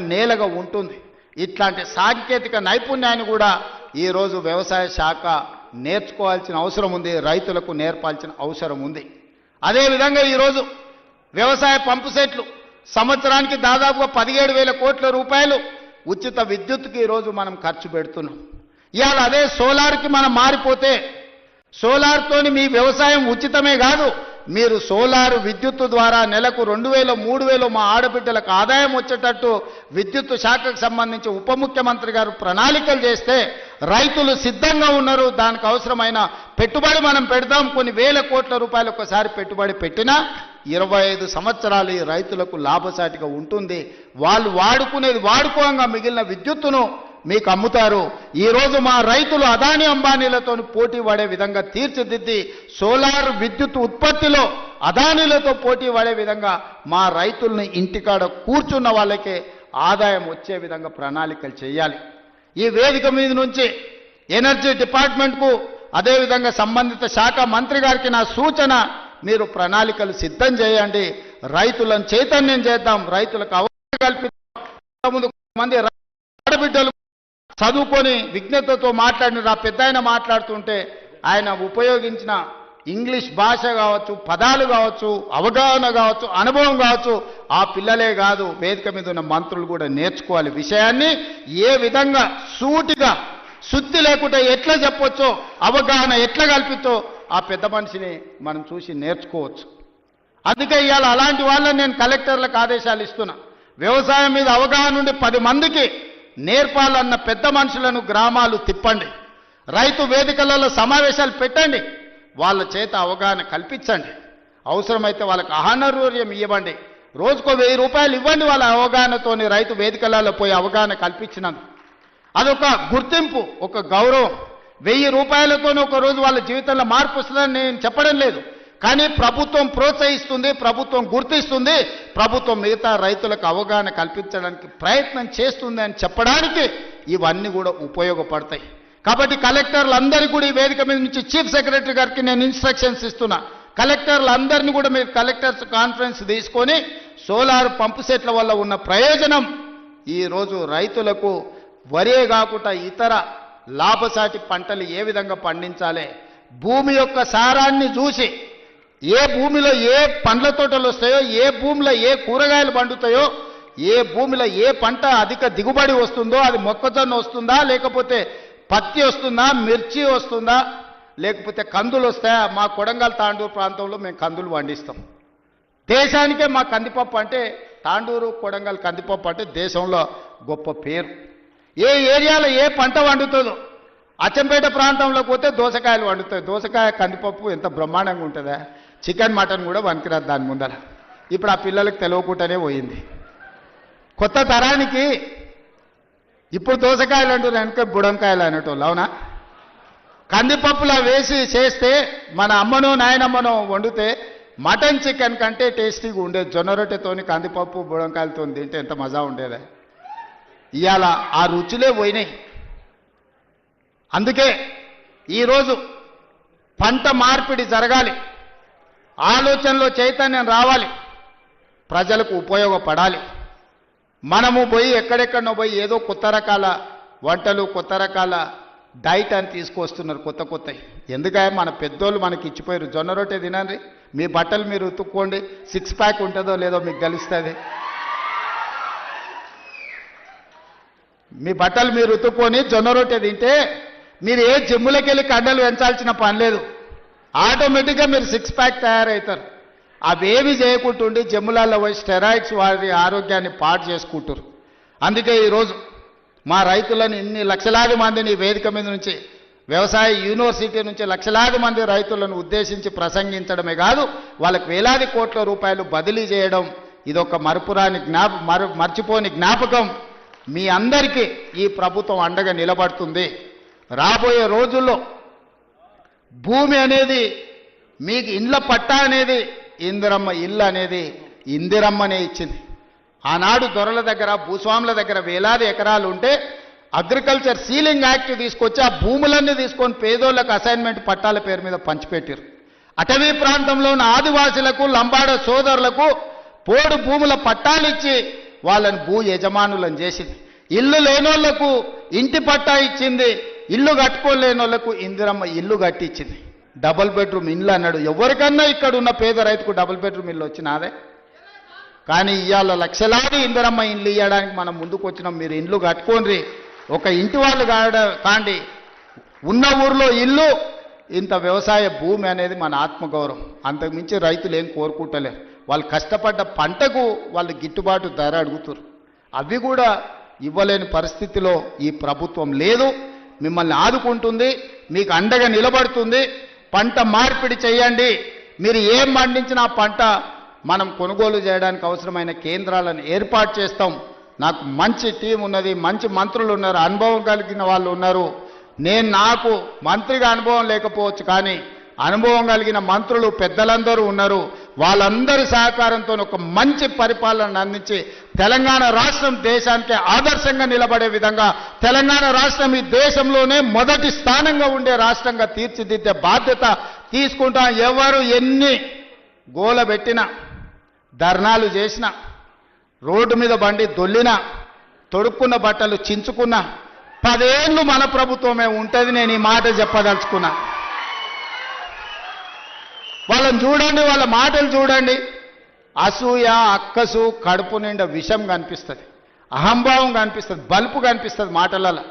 నేలగా ఉంటుంది. ఇట్లాంటి సాంకేతిక నైపుణ్యాన్ని కూడా ఈరోజు వ్యవసాయ శాఖ నేర్చుకోవాల్సిన అవసరం ఉంది రైతులకు నేర్పాల్సిన అవసరం ఉంది. అదేవిధంగా ఈరోజు వ్యవసాయ పంపు సెట్లు సంవత్సరానికి దాదాపుగా పదిహేడు వేల కోట్ల రూపాయలు ఉచిత విద్యుత్కి ఈరోజు మనం ఖర్చు పెడుతున్నాం. ఇవాళ అదే సోలార్కి మనం మారిపోతే సోలార్తోని మీ వ్యవసాయం ఉచితమే కాదు మీరు సోలార్ విద్యుత్తు ద్వారా నెలకు రెండు వేలు మూడు వేలు మా ఆడబిడ్డలకు ఆదాయం వచ్చేటట్టు విద్యుత్ శాఖకు సంబంధించి ఉప ముఖ్యమంత్రి గారు ప్రణాళికలు చేస్తే రైతులు సిద్ధంగా ఉన్నారు. దానికి అవసరమైన పెట్టుబడి మనం పెడదాం. కొన్ని వేల కోట్ల రూపాయలు ఒకసారి పెట్టుబడి పెట్టినా ఇరవై ఐదు సంవత్సరాలు ఈ రైతులకు లాభసాటిగా ఉంటుంది. వాళ్ళు వాడుకునేది వాడుకోగా మిగిలిన విద్యుత్తును మీకు అమ్ముతారు. ఈరోజు మా రైతులు అదాని అంబానీలతో పోటీ పడే విధంగా తీర్చిదిద్ది సోలార్ విద్యుత్ ఉత్పత్తిలో అదానీలతో పోటీ పడే విధంగా మా రైతుల్ని ఇంటికాడ కూర్చున్న వాళ్ళకే ఆదాయం వచ్చే విధంగా ప్రణాళికలు చేయాలి. ఈ వేదిక మీద నుంచి ఎనర్జీ డిపార్ట్మెంట్కు అదేవిధంగా సంబంధిత శాఖ మంత్రి గారికి నా సూచన మీరు ప్రణాళికలు సిద్ధం చేయండి. రైతులను చైతన్యం చేద్దాం. రైతులకు అవగాహన కల్పిద్దాం. ముందు మంది ఆడబిడ్డలు చదువుకొని విజ్ఞతతో మాట్లాడిన నా పెద్ద ఆయన మాట్లాడుతుంటే ఆయన ఉపయోగించిన ఇంగ్లీష్ భాష కావచ్చు పదాలు కావచ్చు అవగాహన కావచ్చు అనుభవం కావచ్చు ఆ పిల్లలే కాదు వేదిక మీద ఉన్న మంత్రులు కూడా నేర్చుకోవాలి విషయాన్ని. ఏ విధంగా సూటిగా శుద్ధి లేకుండా ఎట్లా చెప్పొచ్చో అవగాహన ఎట్లా కల్పించో ఆ పెద్ద మనిషిని మనం చూసి నేర్చుకోవచ్చు. అందుకే ఇవాళ అలాంటి వాళ్ళని నేను కలెక్టర్లకు ఆదేశాలు ఇస్తున్నా. వ్యవసాయం మీద అవగాహన ఉండి పది మందికి నేర్పాలన్న పెద్ద మనుషులను గ్రామాలు తిప్పండి. రైతు వేదికలలో సమావేశాలు పెట్టండి. వాళ్ళ చేత అవగాహన కల్పించండి. అవసరమైతే వాళ్ళకి ఆహానర్యం ఇవ్వండి. రోజుకో వెయ్యి రూపాయలు ఇవ్వండి వాళ్ళ అవగాహనతోని రైతు వేదికలలో పోయి అవగాహన కల్పించినందుకు. అదొక గుర్తింపు ఒక గౌరవం. వెయ్యి రూపాయలతోనే ఒక రోజు వాళ్ళ జీవితంలో మార్పు వస్తుందని నేను చెప్పడం లేదు. కానీ ప్రభుత్వం ప్రోత్సహిస్తుంది ప్రభుత్వం గుర్తిస్తుంది ప్రభుత్వం మిగతా రైతులకు అవగాహన కల్పించడానికి ప్రయత్నం చేస్తుంది అని చెప్పడానికి ఇవన్నీ కూడా ఉపయోగపడతాయి. కాబట్టి కలెక్టర్లందరికీ కూడా ఈ వేదిక మీద నుంచి చీఫ్ సెక్రటరీ గారికి నేను ఇన్స్ట్రక్షన్స్ ఇస్తున్నా. కలెక్టర్లందరినీ కూడా మీరు కలెక్టర్స్ కాన్ఫరెన్స్ తీసుకొని సోలార్ పంపు సెట్ల వల్ల ఉన్న ప్రయోజనం ఈరోజు రైతులకు వరే కాకుండా ఇతర లాభసాటి పంటలు ఏ విధంగా పండించాలి భూమి యొక్క సారాన్ని చూసి ఏ భూమిలో ఏ పండ్ల తోటలు వస్తాయో ఏ భూమిలో ఏ కూరగాయలు పండుతాయో ఏ భూమిలో ఏ పంట అధిక దిగుబడి వస్తుందో అది మొక్కజొన్న వస్తుందా లేకపోతే పత్తి వస్తుందా మిర్చి వస్తుందా లేకపోతే కందులు వస్తాయా? మా కొడంగల్ తాండూరు ప్రాంతంలో మేము కందులు పండిస్తాం. దేశానికే మా కందిపప్పు అంటే తాండూరు కొడంగల్ కందిపప్పు అంటే దేశంలో గొప్ప పేరు. ఏ ఏరియాలో ఏ పంట వండుతుందో అచ్చంపేట ప్రాంతంలోకి పోతే దోసకాయలు వండుతాయి దోసకాయ కందిపప్పు ఎంత బ్రహ్మాండంగా ఉంటుందా? చికెన్ మటన్ కూడా వనికిరాదు దాని ముందర. ఇప్పుడు ఆ పిల్లలకు తెలవకుండానే పోయింది. కొత్త తరానికి ఇప్పుడు దోసకాయలు అంటున్నారు వెనక బుడంకాయలు అనేటోళ్ళు అవునా? కందిపప్పులా వేసి చేస్తే మన అమ్మను నాయనమ్మనో వండితే మటన్ చికెన్ కంటే టేస్టీగా ఉండేది జొన్న రొట్టెతోని కందిపప్పు బుడంకాయలతో తింటే ఎంత మజా ఉండేది. ఇవాళ ఆ రుచులే పోయినాయి. అందుకే ఈరోజు పంట మార్పిడి జరగాలి. ఆలోచనలో చైతన్యం రావాలి. ప్రజలకు ఉపయోగపడాలి. మనము పోయి ఎక్కడెక్కడనో పోయి ఏదో కొత్త రకాల వంటలు కొత్త రకాల డైట్ అని తీసుకొస్తున్నారు కొత్త కొత్తవి ఎందుకంటే మన పెద్దోళ్ళు మనకి ఇచ్చిపోయారు జొన్న రొట్టె తినండి. మీ బట్టలు మీరు ఉతుక్కోండి. సిక్స్ ప్యాక్ ఉంటుందో లేదో మీకు గెలుస్తుంది మీ బట్టలు మీరు ఉతుక్కొని జొన్న రొట్టె తింటే మీరు ఏ జిమ్ములకి వెళ్ళి కండలు పెంచాల్సిన పని లేదు. ఆటోమేటిక్గా మీరు సిక్స్ ప్యాక్ తయారవుతారు అవేవి చేయకుంటుండి జమ్ములాల్లో పోయి స్టెరాయిడ్స్ వారి ఆరోగ్యాన్ని పాడు చేసుకుంటారు అందుకే ఈరోజు మా రైతులను ఇన్ని లక్షలాది మందిని వేదిక మీద నుంచి వ్యవసాయ యూనివర్సిటీ నుంచి లక్షలాది మంది రైతులను ఉద్దేశించి ప్రసంగించడమే కాదు వాళ్ళకు వేలాది కోట్ల రూపాయలు బదిలీ చేయడం ఇదొక మరుపురాని జ్ఞాప మరు మర్చిపోని జ్ఞాపకం. మీ అందరికీ ఈ ప్రభుత్వం అండగా నిలబడుతుంది. రాబోయే రోజుల్లో భూమి అనేది మీకు ఇండ్ల పట్టా అనేది ఇందిరమ్మ ఇల్లు అనేది ఇందిరమ్మనే ఇచ్చింది. ఆనాడు దొరల దగ్గర భూస్వాముల దగ్గర వేలాది ఎకరాలు ఉంటే అగ్రికల్చర్ సీలింగ్ యాక్ట్ తీసుకొచ్చి ఆ భూములన్నీ తీసుకొని పేదోళ్ళకు అసైన్మెంట్ పట్టాల పేరు మీద పంచిపెట్టారు అటవీ ప్రాంతంలో ఉన్న ఆదివాసులకు లంబాడ సోదరులకు పోడు భూముల పట్టాలిచ్చి వాళ్ళని భూ యజమానులను చేసింది. ఇల్లు లేనోళ్ళకు ఇంటి పట్టా ఇచ్చింది ఇల్లు కట్టుకోలేని వాళ్ళకు ఇందిరమ్మ ఇల్లు కట్టించింది. డబుల్ బెడ్రూమ్ ఇల్లు అన్నాడు. ఎవరికన్నా ఇక్కడ ఉన్న పేద రైతుకు డబుల్ బెడ్రూమ్ ఇల్లు వచ్చినాదే కానీ ఇవాళ లక్షలాది ఇందిరమ్మ ఇల్లు ఇవ్వడానికి మనం ముందుకు వచ్చినాం. మీరు ఇండ్లు కట్టుకోండి. ఒక ఇంటి వాళ్ళు కాడ కాండి ఉన్న ఊర్లో ఇల్లు ఇంత వ్యవసాయ భూమి అనేది మన ఆత్మగౌరవం. అంతకుమించి రైతులు ఏం కోరుకుంటలేరు. వాళ్ళు కష్టపడ్డ పంటకు వాళ్ళు గిట్టుబాటు ధర అడుగుతారు అవి కూడా ఇవ్వలేని పరిస్థితిలో ఈ ప్రభుత్వం లేదు. మిమ్మల్ని ఆదుకుంటుంది మీకు అండగా నిలబడుతుంది. పంట మార్పిడి చేయండి. మీరు ఏం పండించినా ఆ పంట మనం కొనుగోలు చేయడానికి అవసరమైన కేంద్రాలను ఏర్పాటు చేస్తాం. నాకు మంచి టీం ఉన్నది మంచి మంత్రులు ఉన్నారు అనుభవం కలిగిన వాళ్ళు ఉన్నారు. నేను నాకు మంత్రిగా అనుభవం లేకపోవచ్చు కానీ అనుభవం కలిగిన మంత్రులు పెద్దలందరూ ఉన్నారు. వాళ్ళందరి సహకారంతో ఒక మంచి పరిపాలన అందించి తెలంగాణ రాష్ట్రం దేశానికి ఆదర్శంగా నిలబడే విధంగా తెలంగాణ రాష్ట్రం ఈ దేశంలోనే మొదటి స్థానంగా ఉండే రాష్ట్రంగా తీర్చిదిద్దే బాధ్యత తీసుకుంటాం ఎవరు ఎన్ని గోల పెట్టినా ధర్నాలు చేసిన రోడ్డు మీద బండి దొల్లిన తొడుక్కున్న బట్టలు చించుకున్న పదేళ్ళు మన ప్రభుత్వమే ఉంటుంది నేను ఈ మాట చెప్పదలుచుకున్నా. వాళ్ళని చూడండి వాళ్ళ మాటలు చూడండి. అసూయ అక్కసు కడుపు నిండా విషం కనిపిస్తుంది. అహంభావం కనిపిస్తుంది బల్పు కనిపిస్తుంది మాటలలో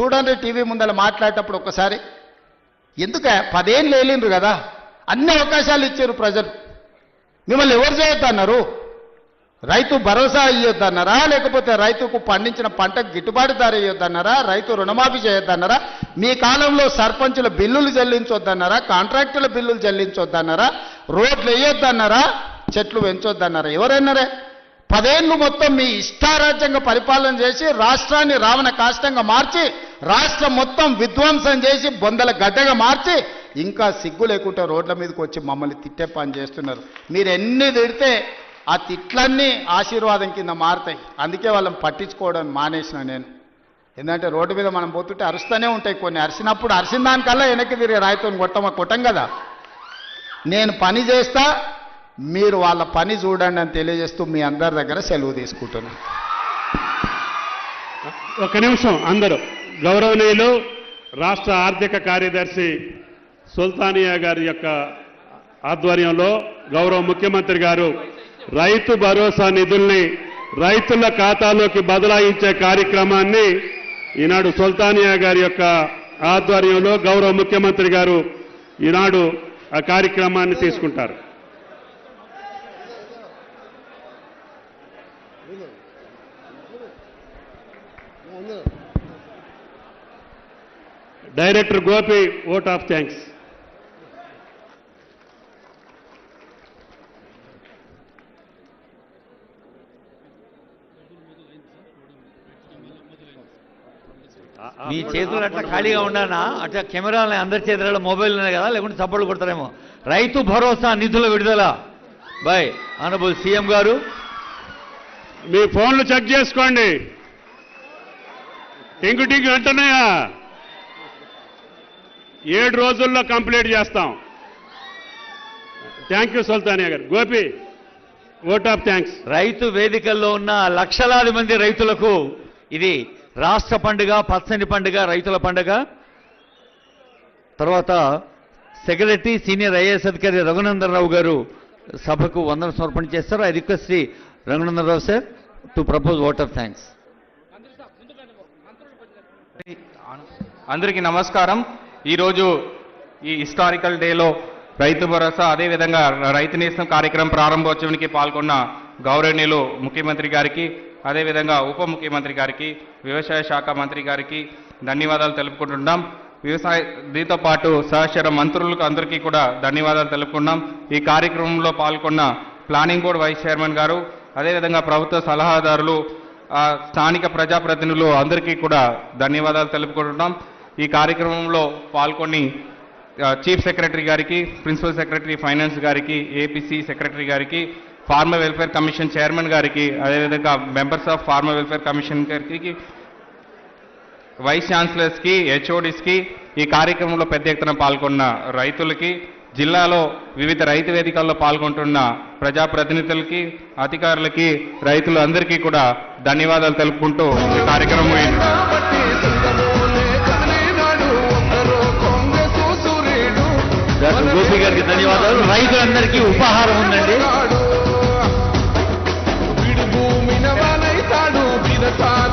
చూడండి టీవీ ముందర మాట్లాడేటప్పుడు ఒక్కసారి. ఎందుక? పదేళ్ళు వేలిండ్రు కదా. అన్ని అవకాశాలు ఇచ్చారు ప్రజలు. మిమ్మల్ని ఎవరు చేయొద్దన్నారు? రైతు భరోసా ఇవ్వద్దన్నారా లేకపోతే రైతుకు పండించిన పంటకు గిట్టుబాటు ధర ఇవ్వద్దన్నారా రైతు రుణమాఫీ చేయొద్దన్నారా? మీ కాలంలో సర్పంచుల బిల్లులు చెల్లించొద్దన్నారా? కాంట్రాక్టుల బిల్లులు చెల్లించొద్దన్నారా? రోడ్లు వేయొద్దన్నారా? చెట్లు పెంచొద్దన్నారా? ఎవరన్నారే? పదేళ్ళు మొత్తం మీ ఇష్టారాజ్యంగా పరిపాలన చేసి రాష్ట్రాన్ని రావణ కాష్టంగా మార్చి రాష్ట్రం మొత్తం విధ్వంసం చేసి బొందల గడ్డగా మార్చి ఇంకా సిగ్గు లేకుండా రోడ్ల మీదకి వచ్చి మమ్మల్ని తిట్టే పని చేస్తున్నారు. మీరు ఎన్ని తిడితే ఆ తిట్లన్నీ ఆశీర్వాదం కింద మారుతాయి. అందుకే వాళ్ళని పట్టించుకోవడం మానేసిన నేను. ఎందుకంటే రోడ్డు మీద మనం పోతుంటే అరుస్తూనే ఉంటాయి కొన్ని. అరిసినప్పుడు అరిసిన దానికల్లా వెనక్కి తిరిగి రాయితో కొట్టమ కొట్టం కదా. నేను పని చేస్తా మీరు వాళ్ళ పని చూడండి అని తెలియజేస్తూ మీ అందరి దగ్గర సెలవు తీసుకుంటున్నాను ఒక నిమిషం అందరూ. గౌరవనీయులు రాష్ట్ర ఆర్థిక కార్యదర్శి సుల్తానియా గారి యొక్క ఆధ్వర్యంలో గౌరవ ముఖ్యమంత్రి గారు రైతు భరోసా నిధుల్ని రైతుల ఖాతాలోకి బదలాయించే కార్యక్రమాన్ని ఈనాడు సుల్తానియా గారి యొక్క ఆధ్వర్యంలో గౌరవ ముఖ్యమంత్రి గారు ఈనాడు ఆ కార్యక్రమాన్ని తీసుకుంటారు. Director Gopi vote of thanks మీ చేతులు అట్లా ఖాళీగా ఉండానా? అట్లా కెమెరాలు అందరి చేతులలో మొబైల్ ఉన్నాయి కదా? లేకుంటే చప్పట్లు కొడతారేమో. రైతు భరోసా నిధుల విడుదల. బై ఆనబుల్ సీఎం గారు. మీ ఫోన్లు చెక్ చేసుకోండి. టింగు అంటున్నాయా ఏడు రోజుల్లో కంప్లీట్ చేస్తాం. థ్యాంక్ యూ సుల్తానియా గారు. Gopi vote of thanks. రైతు వేదికల్లో ఉన్న లక్షలాది మంది రైతులకు ఇది రాష్ట్ర పండుగ పచ్చని పండుగ రైతుల పండుగ. తర్వాత సెక్రటరీ సీనియర్ ఐఏఎస్ అధికారి రఘునందనరావు గారు సభకు వందన సమర్పణ చేస్తారు. I request Shri Raghunandan Rao sir to propose vote of thanks అందరికీ నమస్కారం. ఈరోజు ఈ హిస్టారికల్ డేలో రైతు భరోసా అదేవిధంగా రైతు నేస్తం కార్యక్రమం ప్రారంభోత్సవానికి పాల్గొన్న గౌరవనీయులు ముఖ్యమంత్రి గారికి అదేవిధంగా ఉప ముఖ్యమంత్రి గారికి వ్యవసాయ శాఖ మంత్రి గారికి ధన్యవాదాలు తెలుపుకుంటున్నాం. వ్యవసాయ దీంతో పాటు సహచర మంత్రులకు అందరికీ కూడా ధన్యవాదాలు తెలుపుకున్నాం ఈ కార్యక్రమంలో పాల్గొన్న ప్లానింగ్ బోర్డు వైస్ చైర్మన్ గారు అదేవిధంగా ప్రభుత్వ సలహాదారులు స్థానిక ప్రజాప్రతినిధులు అందరికీ కూడా ధన్యవాదాలు తెలుపుకుంటున్నాం. ఈ కార్యక్రమంలో పాల్గొని చీఫ్ సెక్రటరీ గారికి ప్రిన్సిపల్ సెక్రటరీ ఫైనాన్స్ గారికి ఏపీసీ సెక్రటరీ గారికి ఫార్మర్ వెల్ఫేర్ కమిషన్ చైర్మన్ గారికి అదేవిధంగా members of farmer welfare commission గారికి వైస్ ఛాన్సలర్స్కి హెచ్ఓడిస్కి ఈ కార్యక్రమంలో పెద్ద ఎత్తున పాల్గొన్న రైతులకి జిల్లాలో వివిధ రైతు వేదికల్లో పాల్గొంటున్న ప్రజాప్రతినిధులకి అధికారులకి రైతులు అందరికీ కూడా ధన్యవాదాలు తెలుపుకుంటూ ఈ కార్యక్రమం గోపి గారికి ధన్యవాదాలు. రైతులందరికీ ఉపహారం ఉందండి. fire.